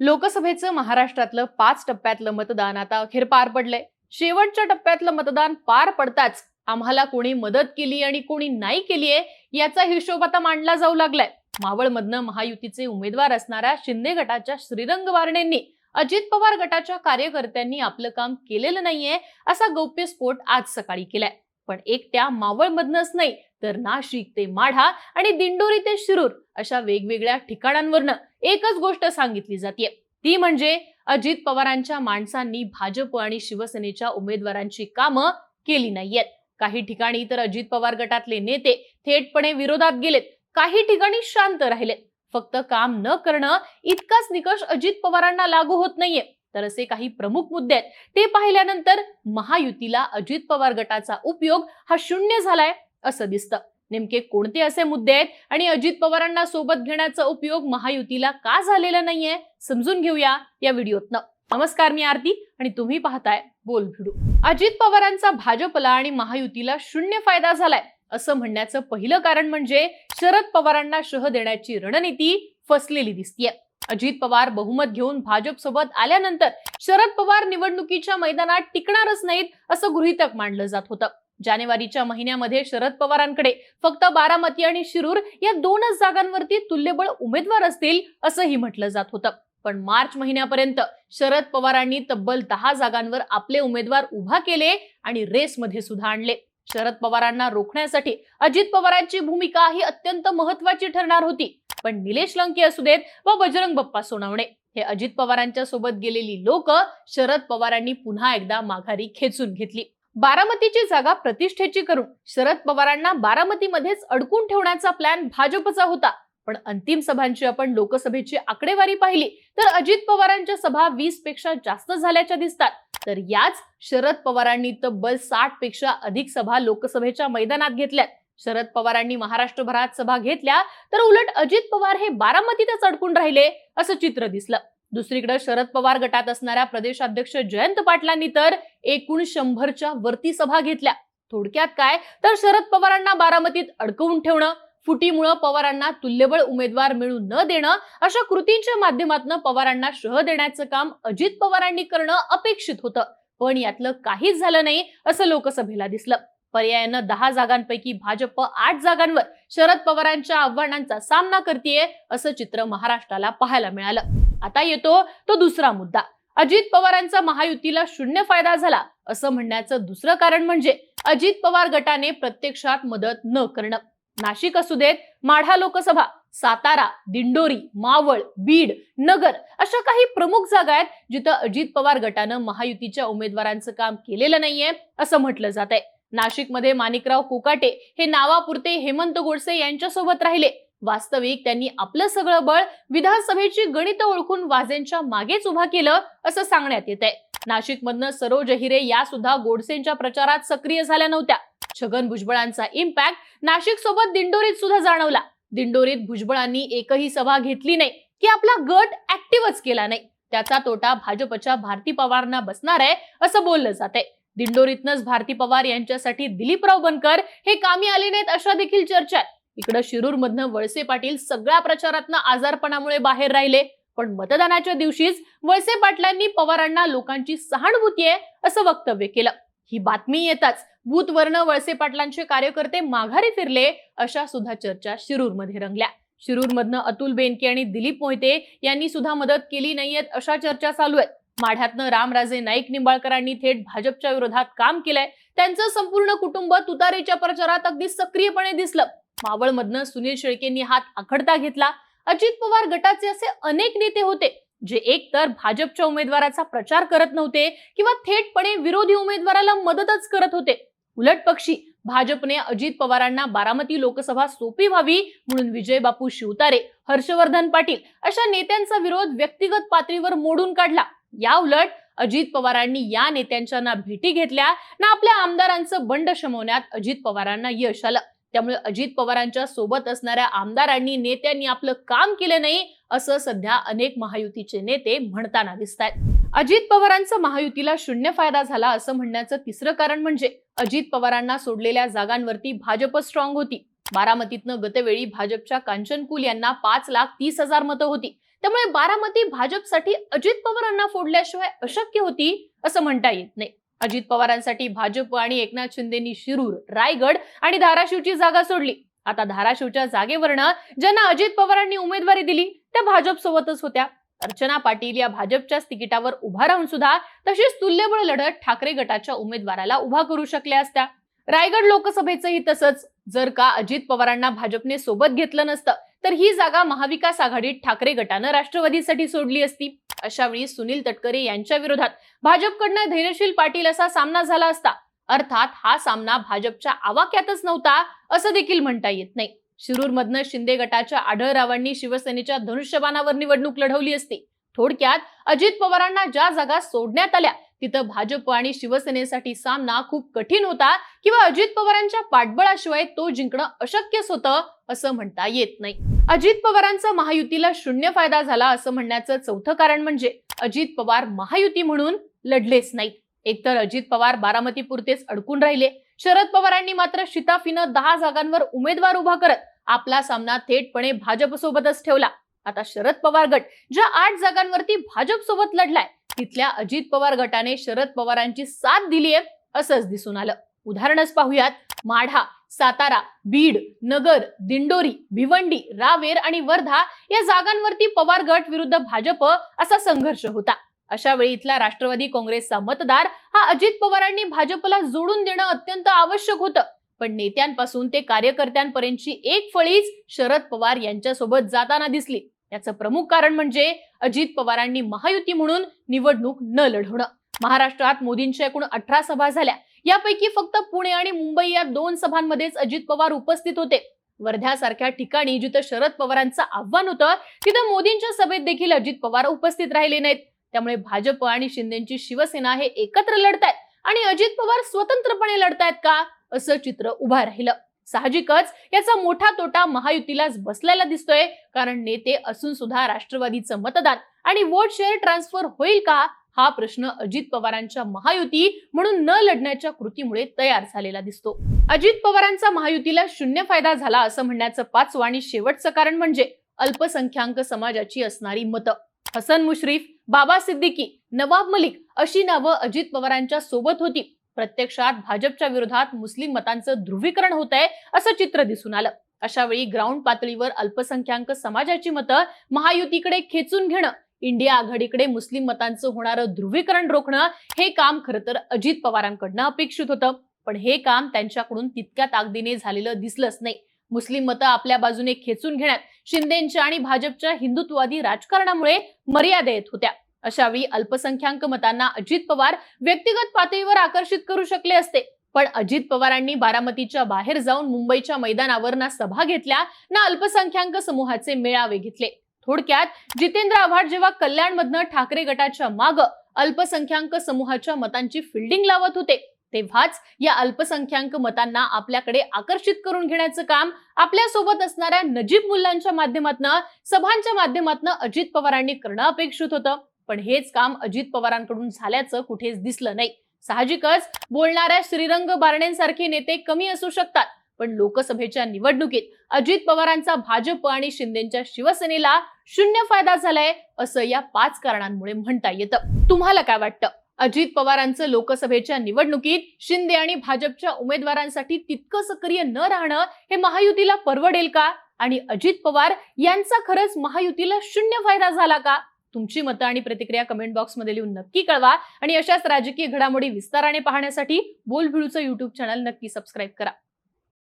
लोकसभेचं महाराष्ट्रातलं पाच टप्प्यातलं मतदान आता अखेर पार पडलंय. शेवटच्या टप्प्यातलं मतदान पार पडताच आम्हाला कोणी मदत केली आणि कोणी नाही केलीये याचा हिशोब आता मांडला जाऊ लागलाय. मावळमधनं महायुतीचे उमेदवार असणाऱ्या शिंदे गटाच्या श्रीरंग वारणेंनी अजित पवार गटाच्या कार्यकर्त्यांनी आपलं काम केलेलं नाहीये असा गौप्यस्फोट आज सकाळी केलाय. पण एकट्या मावळमधनच नाही तर नाशिक ते माढा आणि दिंडोरी ते शिरूर अशा वेगवेगळ्या ठिकाणांवरनं एकच गोष्ट सांगितली जाते ती म्हणजे अजित पवारांच्या माणसांनी भाजप आणि शिवसेनेच्या उमेदवारांची कामं केली नाहीयेत. काही ठिकाणी तर अजित पवार गटातले नेते थेटपणे विरोधात गेलेत. काही ठिकाणी शांत राहिलेत. फक्त काम न करणं इतकाच निकष अजित पवारांना लागू होत नाहीये. तर असे काही प्रमुख मुद्दे आहेत. ते पाहिल्यानंतर महायुतीला अजित पवार गटाचा उपयोग हा शून्य झालाय असं दिसतं. नेमके कोणते असे मुद्दे आहेत आणि अजित पवारांना सोबत घेण्याचा उपयोग महायुतीला का झालेला नाहीये समजून घेऊया या व्हिडिओतनं. नमस्कार मी आरती आणि तुम्ही पाहताय बोल भिडू. अजित पवारांचा भाजपला आणि महायुतीला शून्य फायदा झालाय असं म्हणण्याचं पहिलं कारण म्हणजे शरद पवारांना शह देण्याची रणनीती फसलेली दिसतीये. अजित पवार बहुमत घेऊन भाजपसोबत आल्यानंतर शरद पवार निवडणुकीच्या मैदानात टिकणारच नाहीत असं गृहीतक मांडलं जात होतं. जानेवारीच्या महिन्यामध्ये शरद पवारांकडे फक्त बारामती आणि शिरूर या दोनच जागांवरती तुल्यबळ उमेदवार असतील असंही म्हटलं जात होतं. पण मार्च महिन्यापर्यंत शरद पवारांनी तब्बल दहा जागांवर आपले उमेदवार उभा केले आणि रेसमध्ये सुद्धा आणले. शरद पवारांना रोखण्यासाठी अजित पवारांची भूमिका ही अत्यंत महत्वाची ठरणार होती. पण निलेश लंके असू देत व बजरंग बाप्पा सोनावणे हे अजित पवारांच्या सोबत गेलेली लोक शरद पवारांनी पुन्हा एकदा माघारी खेचून घेतली. बारामतीची जागा प्रतिष्ठेची करून शरद पवारांना बारामतीमध्येच अडकून ठेवण्याचा प्लॅन भाजपचा होता. पण अंतिम सभांची आपण लोकसभेची आकडेवारी पाहिली तर अजित पवारांच्या सभा वीसपेक्षा जास्त झाल्याच्या दिसतात. तर याच शरद पवारांनी तब्बल साठपेक्षा अधिक सभा लोकसभेच्या मैदानात घेतल्यात. शरद पवारांनी महाराष्ट्रभरात सभा घेतल्या तर उलट अजित पवार हे बारामतीतच अडकून राहिले असं चित्र दिसलं. दुसरीकडे शरद पवार गटात असणाऱ्या प्रदेशाध्यक्ष जयंत पाटलांनी तर एकूण शंभरच्या वरती सभा घेतल्या. थोडक्यात काय? तर शरद पवारांना बारामतीत अडकवून ठेवणं फुटीमुळं पवारांना तुल्यबळ उमेदवार मिळू न देणं अशा कृतींच्या माध्यमातून पवारांना शह देण्याचं काम अजित पवारांनी करणं अपेक्षित होतं. पण यातलं काहीच झालं नाही असं लोकसभेला दिसलं. पर्यायानं दहा जागांपैकी भाजप आठ जागांवर शरद पवारांच्या आव्हानांचा सामना करतेय असं चित्र महाराष्ट्राला पाहायला मिळालं. आता येतो तो दुसरा मुद्दा. अजित पवारांचा महायुतीला शून्य फायदा झाला असं म्हणण्याचं दुसरं कारण म्हणजे अजित पवार गटाने प्रत्यक्षात मदत न करणं. नाशिक असू देत माढा लोकसभा सातारा दिंडोरी मावळ बीड नगर अशा काही प्रमुख जागा आहेत जिथं अजित पवार गटानं महायुतीच्या उमेदवारांचं काम केलेलं नाहीये असं म्हटलं जात आहे नाशिकमध्ये माणिकराव कोकाटे हे नावापुरते हेमंत गोडसे यांच्यासोबत राहिले. वास्तविक त्यांनी आपलं सगळं बळ विधानसभेची गणित ओळखून वाजेंच्या मागेच उभा केलं असं सांगण्यात येत आहे नाशिकमधनं सरोज हिरे या सुद्धा गोडसेंच्या प्रचारात सक्रिय झाल्या नव्हत्या. छगन भुजबळांचा इम्पॅक्ट नाशिक सोबत दिंडोरीत सुद्धा जाणवला. दिंडोरीत भुजबळांनी एकही सभा घेतली नाही की आपला गट ऍक्टिव्हच केला नाही. त्याचा तोटा भाजपच्या भारती पवारांना बसणार आहे असं बोललं जात दिंडोरीतनच भारती पवार यांच्यासाठी दिलीपराव बनकर हे कामी आले नाहीत अशा देखील चर्चा आहे. इकडं शिरूर मधनं वळसे पाटील सगळ्या प्रचारातनं आजारपणामुळे बाहेर राहिले. पण मतदानाच्या दिवशीच वळसे पाटलांनी पवारांना लोकांची सहानुभूती आहे असं वक्तव्य केलं. ही बातमी येताच भूतवर्ण वळसे पाटलांचे कार्यकर्ते माघारी फिरले अशा सुद्धा चर्चा शिरूरमध्ये रंगल्या. शिरूरमधनं अतुल बेनके आणि दिलीप मोहिते यांनी सुद्धा मदत केली नाहीयेत अशा चर्चा चालू आहेत. माढ्यातनं रामराजे नाईक निंबाळकरांनी थेट भाजपच्या विरोधात काम केलंय. त्यांचं संपूर्ण कुटुंब तुतारीच्या प्रचारात अगदी सक्रियपणे दिसलं. मावळमधनं सुनील शेळकेंनी हात आखडता घेतला. अजित पवार गटाचे असे अनेक नेते होते. जे एकतर भाजपच्या उमेदवाराचा प्रचार करत नव्हते किंवा थेटपणे विरोधी उमेदवाराला मदतच करत होते. उलट पक्षी भाजपने अजित पवारांना बारामती लोकसभा सोपी व्हावी म्हणून विजय बापू शिवतारे हर्षवर्धन पाटील अशा नेत्यांचा विरोध व्यक्तिगत पातळीवर मोडून काढला. या उलट अजित पवारांनी या नेत्यांच्या ना भेटी घेतल्या ना आपल्या आमदारांचं बंड शमवण्यात अजित पवारांना यश आलं. त्यामुळे अजित पवारांच्या सोबत असणाऱ्या आमदारांनी नेत्यांनी आपलं काम केलं नाही असं सध्या अनेक महायुतीचे नेते म्हणताना दिसत आहेत अजित पवारांचा महायुतीला शून्य फायदा झाला असं म्हणण्याचं तिसरं कारण म्हणजे अजित पवारांना सोडलेल्या जागांवरती भाजप स्ट्रॉंग होती. बारामतीतनं गतवेळी भाजपच्या कांचन कुल यांना पाच लाख तीस हजार मतं होती. त्यामुळे बारामती भाजपसाठी अजित पवारांना फोडल्याशिवाय अशक्य होती असं म्हणता येत नाही. अजित पवारांसाठी भाजप आणि एकनाथ शिंदेनी शिरूर रायगड आणि धाराशिवची जागा सोडली. आता धाराशिवच्या जागेवरनं ज्यांना अजित पवारांनी उमेदवारी दिली त्या भाजप सोबतच होत्या. अर्चना पाटील या भाजपच्याच तिकिटावर उभा राहून सुद्धा तशीच तुल्यबळ लढत ठाकरे गटाच्या उमेदवाराला उभा करू शकल्या असत्या. रायगड लोकसभेचंही तसंच जर का अजित पवारांना भाजपने सोबत घेतलं नसतं तर ही जागा महाविकास आघाडीत ठाकरे गटानं राष्ट्रवादीसाठी सोडली असती. अशा वेळी सुनील तटकरे यांच्या विरोधात भाजपकडनं धैर्यशील पाटील असा सामना झाला असता. अर्थात हा सामना भाजपच्या आवाक्यातच नव्हता असं देखील म्हणता येत नाही. शिरूरमधनं शिंदे गटाच्या आढळरावांनी शिवसेनेच्या धनुष्यबाणावर निवडणूक लढवली असती. थोडक्यात अजित पवारांना ज्या जागा सोडण्यात आल्या तिथं भाजप आणि शिवसेनेसाठी सामना खूप कठीण होता किंवा अजित पवारांच्या पाठबळाशिवाय तो जिंकणं अशक्यच होतं असं म्हणता येत नाही. अजित पवारांचा महायुतीला शून्य फायदा झाला असं म्हणण्याचं चौथं कारण म्हणजे अजित पवार महायुती म्हणून लढलेच नाहीत. एकतर अजित पवार बारामतीपुरतेच अडकून राहिले. शरद पवारांनी मात्र शिताफीनं दहा जागांवर उमेदवार उभा करत आपला सामना थेटपणे भाजप सोबतच ठेवला. आता शरद पवार गट ज्या आठ जागांवरती भाजपसोबत लढलाय तिथल्या अजित पवार गटाने शरद पवारांची साथ दिली आहे असंच दिसून आलं. उदाहरणच पाहूयात. माढा सातारा बीड नगर दिंडोरी भिवंडी रावेर आणि वर्धा या जागांवरती पवार गट विरुद्ध भाजप असा संघर्ष होता. अशा वेळी इथला राष्ट्रवादी काँग्रेसचा मतदार हा अजित पवारांनी भाजपला जोडून देणं अत्यंत आवश्यक होतं. पण नेत्यांपासून ते कार्यकर्त्यांपर्यंतची एक फळीच शरद पवार यांच्यासोबत जाताना दिसली. याचं प्रमुख कारण म्हणजे अजित पवारांनी महायुती म्हणून निवडणूक न लढवणं. महाराष्ट्रात मोदींच्या एकूण अठरा सभा झाल्या. यापैकी फक्त पुणे आणि मुंबई या दोन सभांमध्येच अजित पवार उपस्थित होते. वर्ध्यासारख्या ठिकाणी जिथं शरद पवारांचं आव्हान होतं तिथं मोदींच्या सभेत देखील अजित पवार उपस्थित राहिले नाहीत. त्यामुळे भाजप आणि शिंदेची शिवसेना हे एकत्र लढतायत. आणि अजित पवार स्वतंत्रपणे लढतायत का? असं चित्र उभा राहिलं. साहजिकच याचा मोठा तोटा महायुतीलाच बसलेला दिसतोय. कारण नेते असून सुद्धा राष्ट्रवादीचं मतदान आणि वोट शेअर ट्रान्सफर होईल का? हा प्रश्न अजित पवारांच्या महायुती म्हणून न लढण्याच्या कृतीमुळे तयार झालेला दिसतो. अजित पवारांचा महायुतीला शून्य फायदा झाला असं म्हणण्याचं पाचवं आणि शेवटचं कारण म्हणजे अल्पसंख्याक समाजाची असणारी मतं. हसन मुश्रीफ बाबा सिद्दीकी नवाब मलिक अशी नावं अजित पवारांच्या सोबत होती. प्रत्यक्षात भाजपच्या विरोधात मुस्लिम मतांचं ध्रुवीकरण होत आहे असं चित्र दिसून आलं. अशा वेळी ग्राउंड पातळीवर अल्पसंख्याक समाजाची मतं महायुतीकडे खेचून घेणं इंडिया आघाडीकडे मुस्लिम मतांचं होणारं ध्रुवीकरण रोखणं हे काम खरं तर अजित पवारांकडनं अपेक्षित होतं. पण हे काम त्यांच्याकडून तितक्या ताकदीने झालेलं दिसलंच नाही. मुस्लिम मतं आपल्या बाजूने खेचून घेण्यात शिंदेच्या आणि भाजपच्या हिंदुत्ववादी राजकारणामुळे मर्यादा येत होत्या. अशावेळी अल्पसंख्याक मतांना अजित पवार व्यक्तिगत पातळीवर आकर्षित करू शकले असते. पण अजित पवारांनी बारामतीच्या बाहेर जाऊन मुंबईच्या मैदानावर ना सभा घेतल्या ना अल्पसंख्याक समूहाचे मेळावे घेतले. थोडक्यात जितेंद्र आव्हाड जेव्हा कल्याणमधनं ठाकरे गटाच्या माग अल्पसंख्याक समूहाच्या मतांची फिल्डिंग लावत होते तेव्हाच या अल्पसंख्याक मतांना आपल्याकडे आकर्षित करून घेण्याचं काम आपल्यासोबत असणाऱ्या नजीब मुलांच्या माध्यमातून सभांच्या माध्यमातून अजित पवारांनी करणं अपेक्षित होतं. पण हेच काम अजित पवारांकडून झाल्याचं कुठेच दिसलं नाही. साहजिकच बोलणाऱ्या श्रीरंग बारणेंसारखे नेते कमी असू शकतात पण लोकसभेच्या निवडणुकीत अजित पवारांचा भाजप आणि शिंदेच्या शिवसेनेला शून्य फायदा झालाय असं या पाच कारणांमुळे म्हणता येतं. तुम्हाला काय वाटतं? अजित पवारांचं लोकसभेच्या निवडणुकीत शिंदे आणि भाजपच्या उमेदवारांसाठी तितकं सक्रिय न राहणं हे महायुतीला परवडेल का? आणि अजित पवार यांचा खरंच महायुतीला शून्य फायदा झाला का? तुमची मतं आणि प्रतिक्रिया कमेंट बॉक्समध्ये लिहून नक्की कळवा. आणि अशाच राजकीय घडामोडी विस्ताराने पाहण्यासाठी बोलभिळूचं युट्यूब चॅनल नक्की सबस्क्राईब करा.